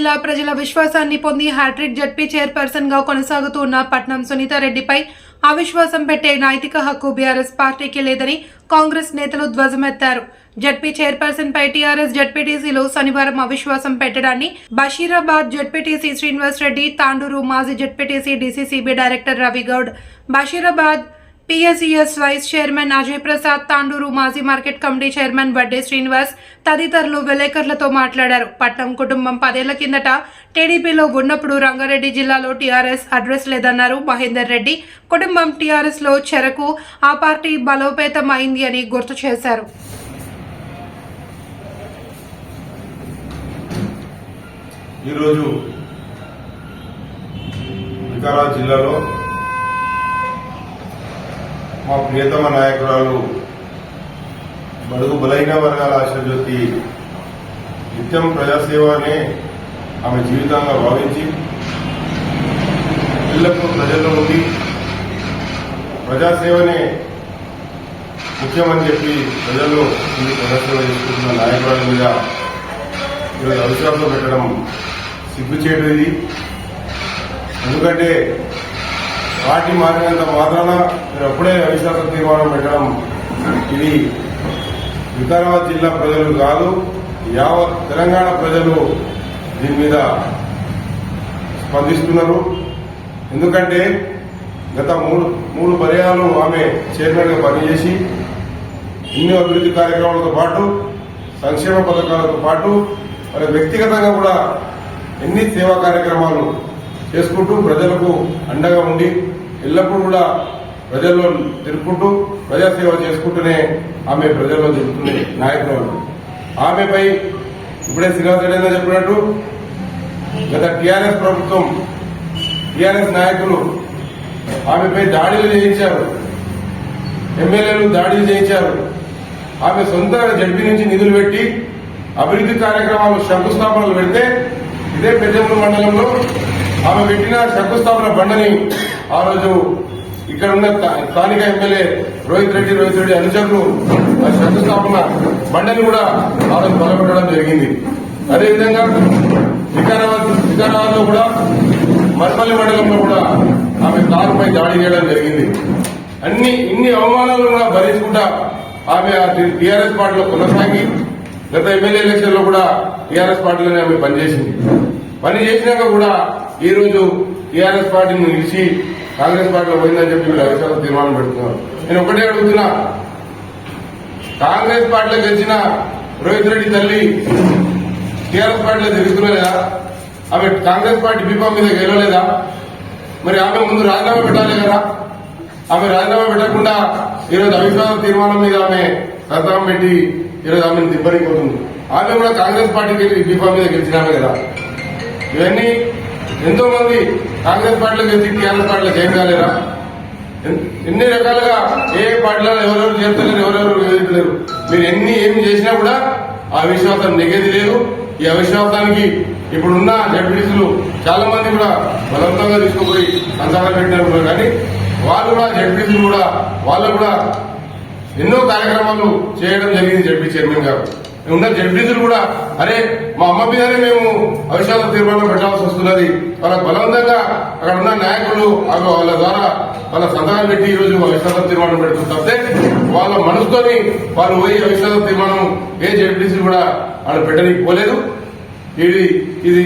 జిల్లా ప్రజల విశ్వాసాన్ని పొంది హ్యాట్రిక్ జడ్పీ చైర్పర్సన్గా కొనసాగుతూ ఉన్న పట్నం సునీతారెడ్డిపై అవిశ్వాసం పెట్టే నైతిక హక్కు బీఆర్ఎస్ పార్టీకి లేదని కాంగ్రెస్ నేతలు ధ్వజమెత్తారు. జడ్పీ చైర్పర్సన్ పై టీఆర్ఎస్ జడ్పీటీసీలు శనివారం అవిశ్వాసం పెట్టడాన్ని బషీరాబాద్ జడ్పీటీసీ శ్రీనివాస్ రెడ్డి తాండూరు మాజీ ZPTC DCCB director Ravi Goud Basheerabad PSES vice chairman Ajay Prasad Tandur మాజీ market committee chairman Vadde Srinivas తదితరులు విలేకరులతో మాట్లాడారు. పట్నం కుటుంబం పదేళ్ళ కిందట టీడీపీలో ఉన్నప్పుడు రంగారెడ్డి జిల్లాలో టీఆర్ఎస్ అడ్రస్ లేదన్నారు మహేందర్ రెడ్డి. కుటుంబం టీఆర్ఎస్లో చెరకు ఆ పార్టీ బలోపేతం అయింది అని గుర్తు చేశారు. ఈరోజు వికారాబాద్ జిల్లాలో మా ప్రియతమ నాయకురాలు బడుగు బలైన వర్గాల ఆశజ్యోతి నిత్యం ప్రజాసేవనే ఆమె జీవితంగా భావించి ఇళ్ళకు ప్రజల్లో ఉండి ప్రజాసేవనే ముఖ్యమని చెప్పి ప్రజల్లో ఉండి ప్రజాసేవ చేసుకుంటున్న నాయకురాల మీద ఈరోజు అవిశ్వాసం పెట్టడం సిగ్గుచేటది ఎందుకంటే పార్టీ మారినంత మాత్రాన మీరు అప్పుడే అవిశ్వాస తీర్మానం పెట్టడం ఇది వికారాబాద్ జిల్లా ప్రజలు కాదు యావత్ తెలంగాణ ప్రజలు దీని మీద స్పందిస్తున్నారు. ఎందుకంటే గత మూడు మూడు పర్యాలు ఆమె చైర్మన్గా పనిచేసి ఎన్నో అభివృద్ధి కార్యక్రమాలతో పాటు సంక్షేమ పథకాలతో పాటు మరి వ్యక్తిగతంగా కూడా ఎన్ని సేవా కార్యక్రమాలు చేసుకుంటూ ప్రజలకు అండగా ఉండి ఎల్లప్పుడూ కూడా ప్రజల్లో తిరుగుకుంటూ ప్రజాసేవ చేసుకుంటూనే ఆమె ప్రజల్లో జరుగుతుంది నాయకురాలు ఆమెపై ఇప్పుడే శ్రీనివాస చెప్పినట్టు గత టీఆర్ఎస్ ప్రభుత్వం టీఆర్ఎస్ నాయకులు ఆమెపై దాడులు చేయించారు. ఎమ్మెల్యేలు దాడులు చేయించారు. ఆమె సొంత జడ్పీ నుంచి నిధులు పెట్టి అభివృద్ధి కార్యక్రమాలు శంకుస్థాపనలు పెడితే ఇదే పెద్దపూర్ మండలంలో ఆమె పెట్టిన శంకుస్థాపన బండని ఆ రోజు ఇక్కడ ఉన్న స్థానిక ఎమ్మెల్యే రోహిత్ రెడ్డి రోహిత్ రెడ్డి అనుచరులు ఆ శంకుస్థాపన బండని కూడా ఆ రోజు బలపెట్టడం జరిగింది. అదేవిధంగా వికారాబాద్ వికారాబాద్లో కూడా మర్పల్లి మండలంలో కూడా ఆమె కారుపై దాడి చేయడం జరిగింది. అన్ని ఇన్ని అవమానాలు కూడా భరించుకుంటా ఆమె ఆ టీఆర్ఎస్ పార్టీలో కొనసాగి గత ఎమ్మెల్యే ఎలక్షన్లో కూడా టీఆర్ఎస్ పార్టీలోనే ఆమె పనిచేసింది. పని చేసినాక కూడా ఈ రోజు టీఆర్ఎస్ పార్టీని ఇచ్చి కాంగ్రెస్ పార్టీలో పోయిందని చెప్పి వీళ్ళు తీర్మానం పెడుతున్నారు. నేను ఒకటే అడుగుతున్నా. కాంగ్రెస్ పార్టీలో గెలిచిన రోహిత్ రెడ్డి తల్లి టీఆర్ఎస్ పార్టీలో తిరుగుతున్నదా? ఆమె కాంగ్రెస్ పార్టీ బీపా మీద గెలవలేదా? మరి ఆమె ముందు రాజీనామా పెట్టాలి కదా. ఆమె రాజీనామా పెట్టకుండా ఈరోజు అవిశ్వాస తీర్మానం మీద ఆమె సంతకం పెట్టి ఈరోజు ఆమెను దిబ్బరిపోతుంది. ఆమె కూడా కాంగ్రెస్ పార్టీకి వెళ్ళి బీపా మీద గెలిచినామే కదా. ఇవన్నీ ఎంతో మంది కాంగ్రెస్ పార్టీలో గెలిచి టీఆర్ఎస్ పార్టీలో ఏం కాలేరా ఎన్ని రకాలుగా ఏ పార్టీలో ఎవరెవరు చేస్తలేరు ఎవరెవరు చేయట్లేరు మీరు ఎన్ని ఏమి చేసినా కూడా ఆ విశ్వాసం నెగేది లేదు. ఈ అవిశ్వాసానికి ఇప్పుడున్న జడ్పీసీలు చాలా మంది కూడా బలవంతంగా తీసుకుపోయి సంచారం పెట్టినారు కానీ వాళ్ళు కూడా జడ్పీసీలు కూడా వాళ్ళు కూడా ఎన్నో కార్యక్రమాలు చేయడం జరిగింది జడ్పీ చైర్మన్ గారు. ఉన్న జడ్పీసీలు కూడా అరే మా అమ్మ మీదనే మేము అవిశ్వాస తీర్మానం పెట్టాల్సి వస్తున్నది. వాళ్ళ బలవంతంగా అక్కడ ఉన్న నాయకులు వాళ్ళ ద్వారా వాళ్ళ సంతకాలు పెట్టి ఈ రోజు అవిశ్వాస తీర్మానం పెడుతుంది తప్పితే వాళ్ళ మనసుతోని వాళ్ళు పోయి అవిశ్వాస తీర్మానం ఏ జడ్పీసీలు కూడా వాళ్ళు పెట్టడానికి పోలేదు. ఇది ఇది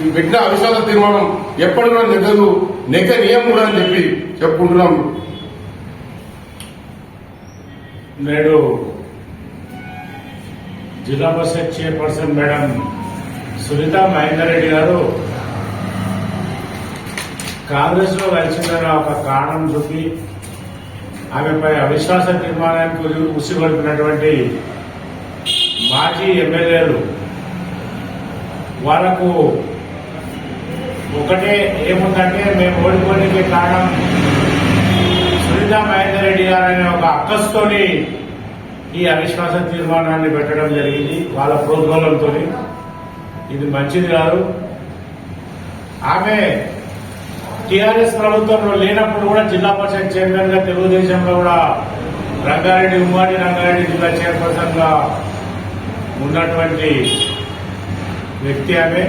ఇది పెట్టిన అవిశ్వాస తీర్మానం ఎప్పటి కూడా నెగ్గదు నెగ్గ నియమం కూడా అని చెప్పి చెప్పుకుంటున్నాం. నేడు జిల్లా పరిషత్ చైర్పర్సన్ మేడం సునీత మహేందర్ రెడ్డి గారు కాంగ్రెస్లో కలిసిందన్న ఒక కారణం చూపి ఆమెపై అవిశ్వాస తీర్మానానికి ఉరి- మాజీ ఎమ్మెల్యేలు వాళ్ళకు ఒకటే ఏముందంటే మేము ఓడిపోవడానికి కారణం సునీత మహేందర్ రెడ్డి గారు అనే ఒక అక్కస్తోని ఈ అవిశ్వాస తీర్మానాన్ని పెట్టడం జరిగింది వాళ్ళ ప్రోద్బలంతో ఇది మంచిది కాదు. ఆమె టిఆర్ఎస్ ప్రభుత్వంలో లేనప్పుడు కూడా జిల్లా పరిషత్ చైర్మన్గా తెలుగుదేశంలో కూడా రంగారెడ్డి ఉమ్మడి రంగారెడ్డి జిల్లా చైర్పర్సన్గా ఉన్నటువంటి వ్యక్తి ఆమె.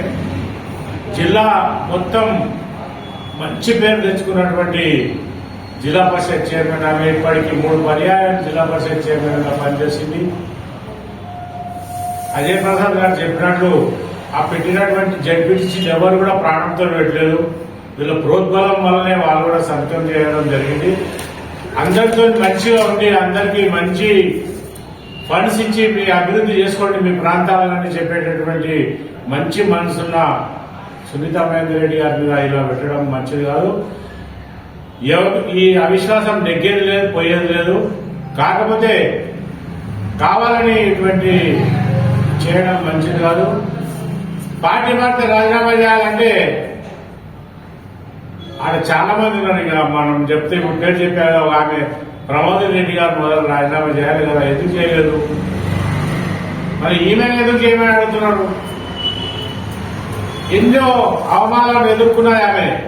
జిల్లా మొత్తం మంచి పేరు తెచ్చుకున్నటువంటి జిల్లా పరిషత్ చైర్మన్ ఆమె ఇప్పటికి మూడు పర్యాయం జిల్లా పరిషత్ చైర్మన్గా పనిచేసింది. అజయ్ ప్రసాద్ గారు చెప్పినట్లు ఆ పెట్టినటువంటి జడ్పీటీసీ ఎవరు కూడా ప్రాణంతో పెట్టలేదు. వీళ్ళ ప్రోద్బలం వల్లనే వాళ్ళు కూడా సొంతం చేయడం జరిగింది. అందరితో మంచిగా ఉండి అందరికీ మంచి ఫండ్స్ ఇచ్చి మీ అభివృద్ధి చేసుకోండి మీ ప్రాంతాలని చెప్పేటటువంటి మంచి మనసున్న సునీత మహేందర్ రెడ్డి గారి మీద ఇలా పెట్టడం మంచిది కాదు. ఎవ- ఈ అవిశ్వాసం నెగ్గేది లేదు పోయేది లేదు. కాకపోతే కావాలని ఇటువంటి చేయడం మంచిది కాదు. పార్టీ భర్త రాజీనామా చేయాలంటే ఆడ చాలా మంది ఉన్నారు. ఇక మనం చెప్తే ఇప్పుడు పేరు చెప్పారు. ఆమె ప్రమోద్ రెడ్డి గారు మొదలు రాజీనామా చేయాలి కదా ఎందుకు చేయలేదు? మరి ఈమె ఎందుకు చేయమని అడుగుతున్నాడు ఎన్నో అవమానాలను ఎదుర్కొన్నాయి ఆమె.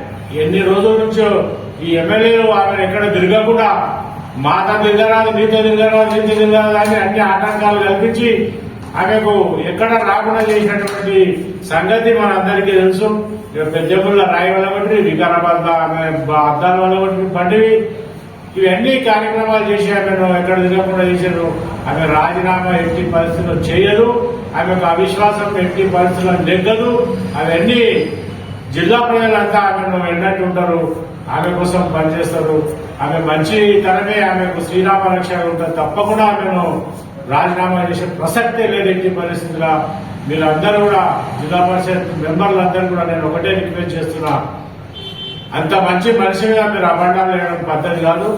ఎన్ని రోజుల నుంచో ఈ ఎమ్మెల్యేలు ఆమె ఎక్కడ తిరగకుండా మాత తిరగరాదు మీతో తిరగరాదు నీతో తిరగరాదు అని అన్ని ఆటంకాలు కల్పించి ఆమెకు ఎక్కడ రాకుండా చేసినటువంటి సంగతి మనందరికీ తెలుసు. ఇక పెద్దపుల్ల రాయి వల్ల ఒకటి వికారాబాద్ ఆమె అద్దాల వల్ల ఒకటి బండివి. ఇవన్నీ కార్యక్రమాలు చేసి ఆమెను ఎక్కడ తిరగకుండా చేశారు. ఆమె రాజీనామా ఎట్టి పరిస్థితుల్లో చేయదు. ఆమెకు అవిశ్వాసం ఎట్టి పరిస్థితుల్లో నెగ్గదు. అవన్నీ జిల్లా ప్రజలంతా ఆమెను వెళ్ళినట్టు ఉంటారు ఆమె కోసం పనిచేస్తారు ఆమె మంచి తనమే ఆమెకు శ్రీరామ రక్షణ ఉంటుంది. తప్పకుండా ఆమెను రాజీనామా చేసే ప్రసక్తే లేదు ఎట్టి పరిస్థితుల్లో మీరందరూ కూడా జిల్లా పరిషత్ మెంబర్లందరూ కూడా నేను ఒకటే రిక్వెస్ట్ చేస్తున్నా. అంత మంచి మనిషిగా మీరు అబండాలు వేయడం పద్ధతి కాదు.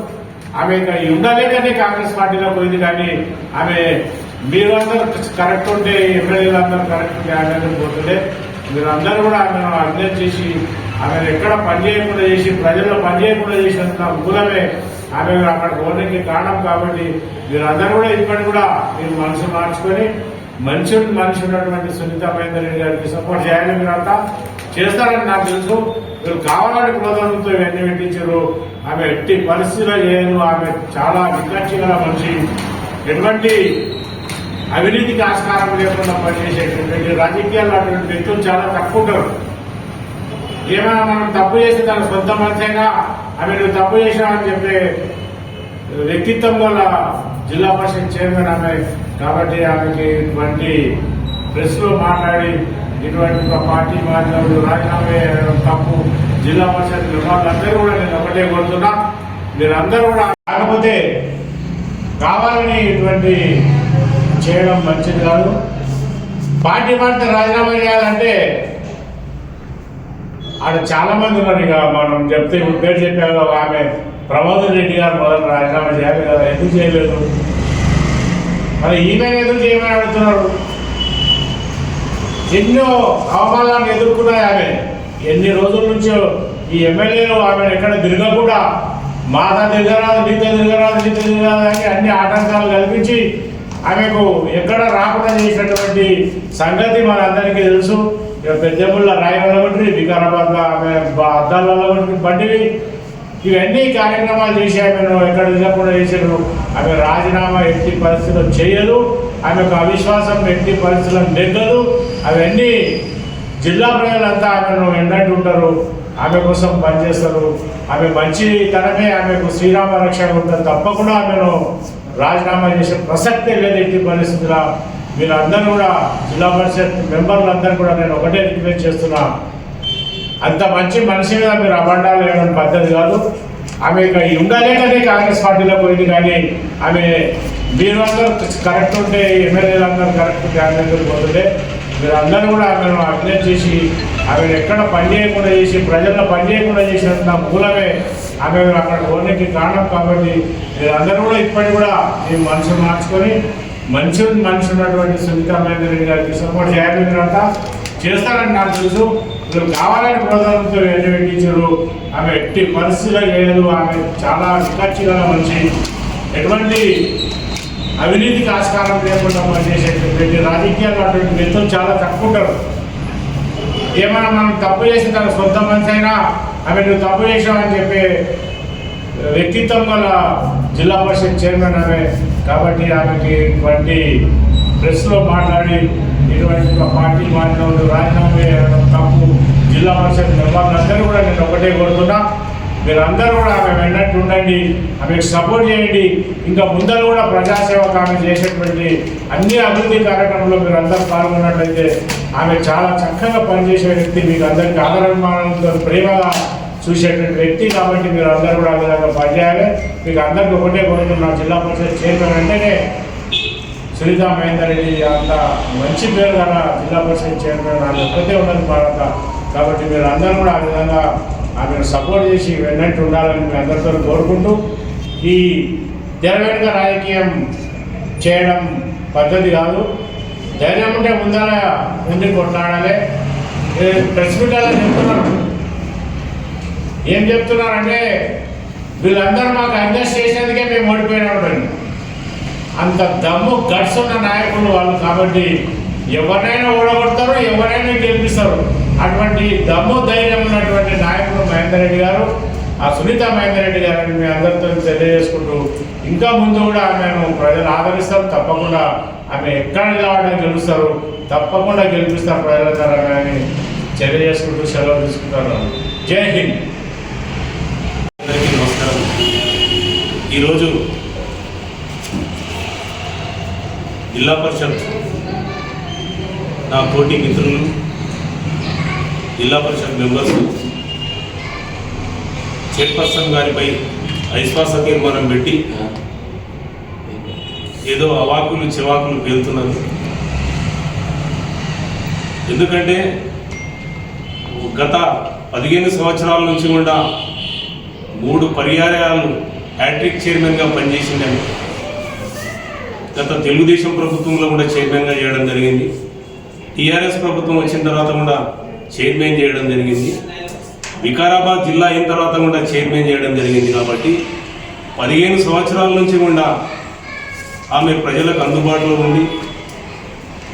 ఆమె ఇక్కడ ఉండలేకనే కాంగ్రెస్ పార్టీలో పోయింది కానీ ఆమె మీరు అందరూ కరెక్ట్ ఉంటే ఎమ్మెల్యేలు అందరూ కరెక్ట్ ఉంటే ఆమె పోతుండే. మీరు అందరూ కూడా ఆమెను అర్థం చేసి ఆమెను ఎక్కడ పని చేయకుండా చేసి ప్రజల్లో పని చేయకుండా చేసినంత మూలమే ఆమె అక్కడ పోవడానికి కారణం కాబట్టి మీరు అందరూ కూడా ఇప్పటి కూడా మీరు మనసు మార్చుకొని మంచి మనిషి ఉన్నటువంటి సునీత మహేందర్ రెడ్డి గారికి సపోర్ట్ చేయాలని మీరంతా చేస్తారని నాకు తెలుసు. మీరు కావాలని క్రోధంతో ఇవన్నీ పెట్టించారు. ఆమె ఎట్టి పరిస్థితిలో చేయదు ఆమె చాలా వికక్షి గల మనిషి. ఎటువంటి అవినీతికి ఆస్కారం లేకుండా పనిచేసేటటువంటి రాజకీయాలు అటువంటి వ్యక్తులు చాలా తక్కువ ఉంటారు. ఏమైనా మనం తప్పు చేసి తన సొంత మనిషిగా ఆమె నువ్వు తప్పు చేశావని చెప్పే వ్యక్తిత్వం గల జిల్లా పరిషత్ చైర్మన్ ఆమె. కాబట్టి ఆమెకి ఇటువంటి ప్రెస్లో మాట్లాడి ఇటువంటి ఒక పార్టీ మాట్లాడు రాజీనామా తప్పు. జిల్లా పరిషత్ నిర్వాహకులందరూ కూడా నేను ఒకటే కోరుతున్నా. మీరందరూ కూడా కాకపోతే కావాలని ఇటువంటి చేయడం మంచిది కాదు. పార్టీ మారితే రాజీనామా చేయాలంటే ఆడ చాలా మంది ఉన్నారు ఇక మనం చెప్తే ఇప్పుడు పేరు చెప్పారు ఆమె ప్రమోదర్ రెడ్డి గారు మొదలు రాజీనామా చేయాలి కదా ఎందుకు చేయలేదు? మరి ఈమె ఎందుకు చేయమని అడుగుతున్నారు? ఎన్నో అవమానాలను ఎదుర్కొన్నాయి ఆమె. ఎన్ని రోజుల నుంచో ఈ ఎమ్మెల్యేలు ఆమె ఎక్కడ తిరగకుండా మాత తిరగరాదు నీత తిరగరాదు నీత తిరగరాదు అని అన్ని ఆటంకాలు కల్పించి ఆమెకు ఎక్కడ రాకుండా చేసినటువంటి సంగతి మనందరికీ తెలుసు. ఇక పెద్దముళ్ళ రాయి ఒకటి వికారాబాద్ ఆమె అద్దాలలో ఒకటి బండివి ఇవన్నీ కార్యక్రమాలు చేసి ఆమెను ఎక్కడ తిరగకుండా చేశారు ఆమె రాజీనామా ఎట్టి పరిస్థితులు చేయదు ఆమెకు అవిశ్వాసం ఎట్టి పరిస్థితులు నెగ్గదు అవన్నీ జిల్లా ప్రజలంతా ఆమెను ఎన్నట్టు ఉంటారు ఆమె కోసం పనిచేస్తారు ఆమె మంచి తనమే ఆమెకు శ్రీరామ రక్ష ఉంటుంది తప్పకుండా ఆమెను రాజీనామా చేసే ప్రసక్తే లేదు ఎట్టి పరిస్థితుల మీరందరూ కూడా జిల్లా పరిషత్ మెంబర్లందరూ కూడా నేను ఒకటే రిక్వెస్ట్ చేస్తున్నా. అంత మంచి మనిషి మీద మీరు అబండాలు వేయడం పద్ధతి కాదు. ఆమె ఇక ఉండలేకనే కాంగ్రెస్ పార్టీలో పోయింది కానీ ఆమె మీరు అందరూ కరెక్ట్ ఉంటే ఎమ్మెల్యేలు అందరూ కరెక్ట్ ఉంటే పోతుంటే మీరు అందరూ కూడా ఆమెను అప్లై చేసి ఆమెను ఎక్కడ పని చేయకుండా చేసి ప్రజల్లో పని చేయకుండా చేసినంత మూలమే ఆమె అక్కడ పోనీకి కారణం కాబట్టి మీరు అందరూ కూడా ఇప్పటికి కూడా మీ మనసు మార్చుకొని మంచి మనిషి ఉన్నటువంటి సునీతా మహేందర్ గారికి సపోర్ట్ చేయాలి మీరంతా చేస్తారని నాకు తెలుసు. మీరు కావాలని ప్రోత్సాహంతో ఎన్ని ఆమె ఎట్టి పరిస్థితిలో చేయదు ఆమె చాలా వికక్షి మంచి ఎటువంటి అవినీతికి ఆస్కారం లేకుండా పనిచేసేటువంటి రాజకీయాలు అటువంటి వ్యక్తులు చాలా తక్కువ ఉంటారు. ఏమైనా మనం తప్పు చేసి తన సొంత మనిషి అయినా ఆమె నువ్వు తప్పు చేసావని చెప్పే వ్యక్తిత్వం గల జిల్లా పరిషత్ చైర్మన్ ఆమె కాబట్టి ఆమెకి ఇటువంటి ప్రెస్లో మాట్లాడి ఇటువంటి పార్టీ మాట్లాడు రాజీనామా చేయడం తప్పు. జిల్లా పరిషత్ మెంబర్లందరూ కూడా నేను ఒకటే కోరుతున్నా. మీరందరూ కూడా ఆమె వెన్నట్టు ఉండండి. ఆమెకు సపోర్ట్ చేయండి. ఇంకా ముందర కూడా ప్రజాసేవకు ఆమె చేసేటువంటి అన్ని అభివృద్ధి కార్యక్రమంలో మీరు అందరూ పాల్గొన్నట్లయితే ఆమె చాలా చక్కగా పనిచేసే వ్యక్తి. మీకు అందరికీ ఆదరణమానంతో ప్రేమగా చూసేటువంటి వ్యక్తి కాబట్టి మీరు అందరూ కూడా ఆ విధంగా పనిచేయాలి. మీకు అందరికీ ఒకటే కోరుతున్నా జిల్లా పరిషత్ చైర్మన్ అంటేనే సునీత మహేందర్ రెడ్డి అంత మంచి పేరు గల జిల్లా పరిషత్ చైర్మన్ నాకు ఒక్కతే ఉన్నది భారత. కాబట్టి మీరు అందరూ కూడా ఆ విధంగా ఆమెను సపోర్ట్ చేసి వెన్నట్టు ఉండాలని మీ అందరితో కోరుకుంటూ ఈ తెర రాజకీయం చేయడం పద్ధతి కాదు. ధైర్యం ఉంటే ముందర ముందు కొట్లాడాలి. ప్రెస్ మీట్ చెప్తున్నాను. ఏం చెప్తున్నారంటే వీళ్ళందరూ మాకు అడ్జస్ట్ చేసేందుకే మేము ఓడిపోయినాడు అంత దమ్ము గట్స్ ఉన్న నాయకులు వాళ్ళు కాబట్టి ఎవరినైనా ఓడగొడతారు ఎవరైనా గెలిపిస్తారు. అటువంటి దమ్ము ధైర్యం ఉన్నటువంటి నాయకుడు మహేందర్ రెడ్డి గారు ఆ సునీత మహేందర్ రెడ్డి గారిని మీ అందరితో తెలియజేసుకుంటూ ఇంకా ముందు కూడా ఆమెను ప్రజలు ఆదరిస్తారు తప్పకుండా ఆమె ఎక్కడ నిలబడడం గెలుస్తారు. తప్పకుండా గెలిపిస్తారు ప్రజలందరూ అని తెలియజేసుకుంటూ సెలవు తీసుకుంటారు జై హింద్. అందరికీ నమస్కారం. ఈరోజు జిల్లా పరిషత్ నా పోటీ మిత్రులు జిల్లా పరిషత్ మెంబర్స్ చైర్పర్సన్ గారిపై అవిశ్వాస తీర్మానం పెట్టి ఏదో అవాకులు చివాకులు పేలుతున్నారు. ఎందుకంటే గత పదిహేను సంవత్సరాల నుంచి కూడా మూడు పర్యాయాలు హ్యాట్రిక్ చైర్మన్గా పనిచేసిందని గత తెలుగుదేశం ప్రభుత్వంలో కూడా చైర్మన్గా చేయడం జరిగింది. టీఆర్ఎస్ ప్రభుత్వం వచ్చిన తర్వాత కూడా చైర్మన్ చేయడం జరిగింది. వికారాబాద్ జిల్లా అయిన తర్వాత కూడా చైర్మన్ చేయడం జరిగింది కాబట్టి పదిహేను సంవత్సరాల నుంచి కూడా ఆమె ప్రజలకు అందుబాటులో ఉంది.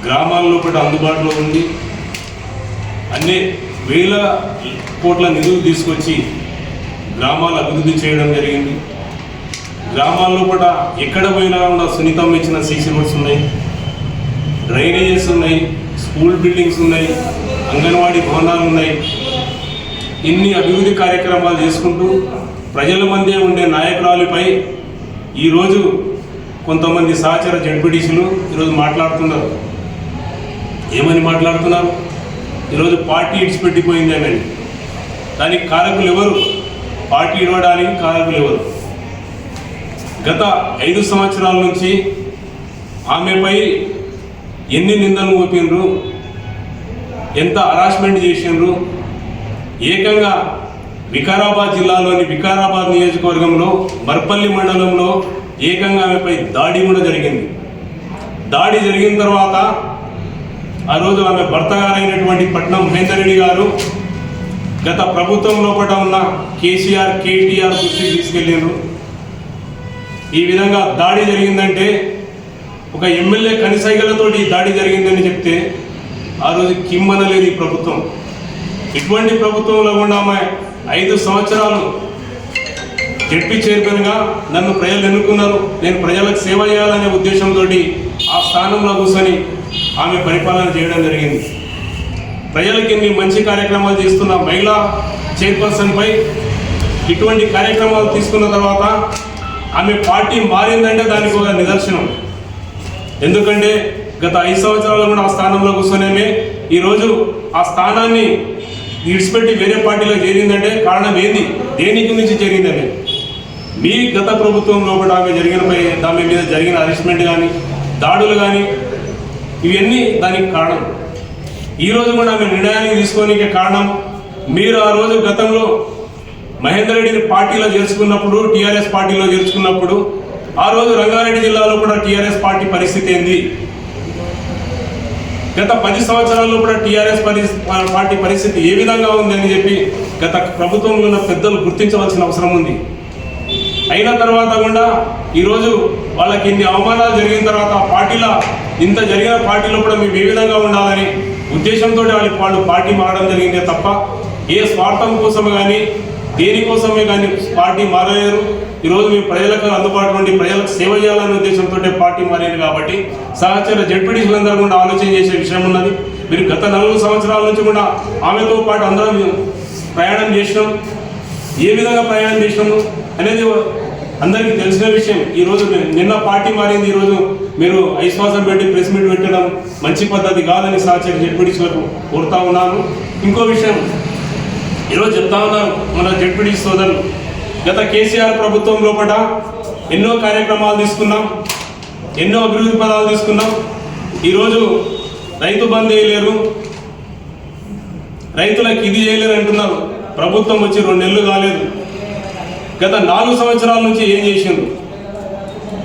గ్రామాల్లో కూడా అందుబాటులో ఉంది. అన్ని వేల కోట్ల నిధులు తీసుకొచ్చి గ్రామాలు అభివృద్ధి చేయడం జరిగింది. గ్రామాల్లో కూడా ఎక్కడ పోయినా కూడా సున్నితం ఇచ్చిన సీసీ రోడ్స్ ఉన్నాయి. డ్రైనేజెస్ ఉన్నాయి స్కూల్ బిల్డింగ్స్ ఉన్నాయి అంగన్వాడీ భవనాలు ఉన్నాయి. ఇన్ని అభివృద్ధి కార్యక్రమాలు చేసుకుంటూ ప్రజల మధ్య ఉండే నాయకురాలిపై ఈరోజు కొంతమంది సహచర జడ్పీటీసీలు ఈరోజు మాట్లాడుతున్నారు. ఏమని మాట్లాడుతున్నారు? ఈరోజు పార్టీ ఇడిచిపెట్టిపోయింది అని దానికి కారకులు ఎవరు? పార్టీ ఇవ్వడానికి కారణం ఎవరు? గత ఐదు సంవత్సరాల నుంచి ఆమెపై ఎన్ని నిందలు మోపినరు ఎంత హరాస్మెంట్ చేసిండ్రు? ఏకంగా వికారాబాద్ జిల్లాలోని వికారాబాద్ నియోజకవర్గంలో మర్పల్లి మండలంలో ఏకంగా ఆమెపై దాడి కూడా జరిగింది. దాడి జరిగిన తర్వాత ఆ రోజు ఆమె భర్త గారైనటువంటి పట్నం మహేందర్ రెడ్డి గారు గత ప్రభుత్వం లోపల ఉన్న కేసీఆర్ కేటీఆర్ దృష్టికి తీసుకెళ్ళారు ఈ విధంగా దాడి జరిగిందంటే ఒక ఎమ్మెల్యే కనిసైగలతోటి ఈ దాడి జరిగిందని చెప్తే ఆ రోజు కిమ్మనలేదు ఈ ప్రభుత్వం. ఇటువంటి ప్రభుత్వంలో కూడా ఆమె ఐదు సంవత్సరాలు జడ్పీ చైర్మన్గా నన్ను ప్రజలు ఎన్నుకున్నారు. నేను ప్రజలకు సేవ చేయాలనే ఉద్దేశంతో ఆ స్థానంలో కూర్చొని ఆమె పరిపాలన చేయడం జరిగింది. ప్రజలకి మీ మంచి కార్యక్రమాలు చేస్తున్న మహిళా చైర్పర్సన్పై ఇటువంటి కార్యక్రమాలు తీసుకున్న తర్వాత ఆమె పార్టీ మారిందంటే దానికి ఒక నిదర్శనం. ఎందుకంటే గత ఐదు సంవత్సరాలు కూడా ఆ స్థానంలో కూర్చొనేమే. ఈరోజు ఆ స్థానాన్ని విడిచిపెట్టి వేరే పార్టీలో చేరిందంటే కారణం ఏంది? దేనికి మించి చేరిందని మీ గత ప్రభుత్వంలో కూడా ఆమె జరిగిన దాని మీద జరిగిన అరెస్ట్మెంట్ కానీ దాడులు కానీ ఇవన్నీ దానికి కారణం. ఈ రోజు కూడా ఆమె నిర్ణయానికి తీసుకోనికి కారణం మీరు ఆ రోజు గతంలో మహేందర్ రెడ్డిని పార్టీలో చేర్చుకున్నప్పుడు టీఆర్ఎస్ పార్టీలో చేర్చుకున్నప్పుడు ఆ రోజు రంగారెడ్డి జిల్లాలో కూడా టీఆర్ఎస్ పార్టీ పరిస్థితి ఏంది? గత పది సంవత్సరాల్లో కూడా టీఆర్ఎస్ పార్టీ పరిస్థితి ఏ విధంగా ఉందని చెప్పి గత ప్రభుత్వంలో ఉన్న పెద్దలు గుర్తించవలసిన అవసరం ఉంది. అయిన తర్వాత కూడా ఈరోజు వాళ్ళకి ఇన్ని అవమానాలు జరిగిన తర్వాత పార్టీల పార్టీలో ఇంత జరిగిన పార్టీలో కూడా మేము ఏ విధంగా ఉండాలని ఉద్దేశంతో వాళ్ళకి వాళ్ళు పార్టీ మారడం జరిగిందే తప్ప ఏ స్వార్థం కోసం కానీ దేనికోసమే కానీ పార్టీ మారలేరు. ఈరోజు మేము ప్రజలకు అందుబాటులో ఉండి ప్రజలకు సేవ చేయాలనే ఉద్దేశంతో పార్టీ మారింది కాబట్టి సహచర జడ్పీటీసీలందరూ కూడా ఆలోచన చేసే విషయం ఉన్నది. మీరు గత నలుగురు సంవత్సరాల నుంచి కూడా ఆమెతో పాటు అందరం ప్రయాణం చేసినాం. ఏ విధంగా ప్రయాణం చేసినాము అనేది అందరికీ తెలిసిన విషయం. ఈ రోజు నిన్న పార్టీ మారింది ఈ రోజు మీరు ఐశ్వాసం పెట్టి ప్రెస్ మీట్ పెట్టడం మంచి పద్ధతి కాదని సహచరి జడ్పీడీసీలకు కోరుతా ఉన్నాను. ఇంకో విషయం ఈరోజు చెప్తా ఉన్నారు మన జడ్పీడీ సోదరులు. గత కేసీఆర్ ప్రభుత్వం లోపల ఎన్నో కార్యక్రమాలు తీసుకున్నాం ఎన్నో అభివృద్ధి పదాలు తీసుకున్నాం. ఈరోజు రైతు బంద్ చేయలేరు రైతులకు ఇది చేయలేరు అంటున్నారు. ప్రభుత్వం వచ్చి రెండు నెలలు కాలేదు. గత నాలుగు సంవత్సరాల నుంచి ఏం చేసిండ్రు?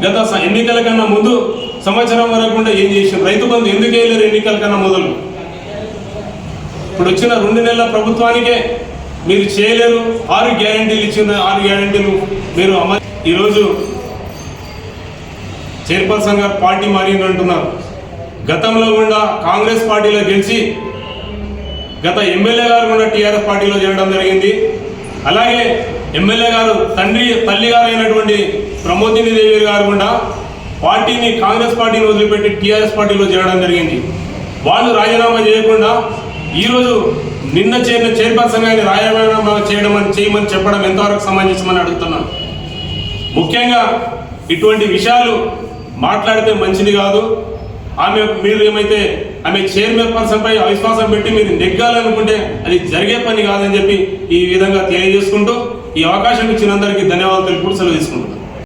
గత ఎన్నికల కన్నా ముందు సంవత్సరం వరకు ఏం చేసిండ్రు? రైతు బంధు ఎందుకు వేయలేరు ఎన్నికల కన్నా మొదలు? ఇప్పుడు వచ్చిన రెండు నెలల ప్రభుత్వానికే మీరు చేయలేరు. ఆరు గ్యారంటీలు ఇచ్చిన ఆరు గ్యారంటీలు మీరు అమలు ఈరోజు చైర్పర్సన్ గారు పార్టీ మారింది అంటున్నారు. గతంలో కూడా కాంగ్రెస్ పార్టీలో గెలిచి గత ఎమ్మెల్యే గారు కూడా టీఆర్ఎస్ పార్టీలో చేరడం జరిగింది. అలాగే ఎమ్మెల్యే గారు తండ్రి తల్లి గారు అయినటువంటి ప్రమోదిని దేవి గారు కూడా పార్టీని కాంగ్రెస్ పార్టీని వదిలిపెట్టి టీఆర్ఎస్ పార్టీలో చేరడం జరిగింది. వాళ్ళు రాజీనామా చేయకుండా ఈరోజు నిన్న చేరిన చైర్పర్సన్ గారిని రాజీనామా చేయడం అని చేయమని చెప్పడం ఎంతవరకు సమంజసమని అడుగుతున్నాను. ముఖ్యంగా ఇటువంటి విషయాలు మాట్లాడితే మంచిది కాదు. ఆమె మీరు ఏమైతే ఆమె చైర్మన్ పర్సన్పై అవిశ్వాసం పెట్టి మీరు నెగ్గాలనుకుంటే అది జరిగే పని కాదని చెప్పి ఈ విధంగా తెలియజేసుకుంటూ ఈ అవకాశం ఇచ్చినందరికీ ధన్యవాదాలు తెలుపుకుంటూ సెలవు తీసుకుంటున్నాను.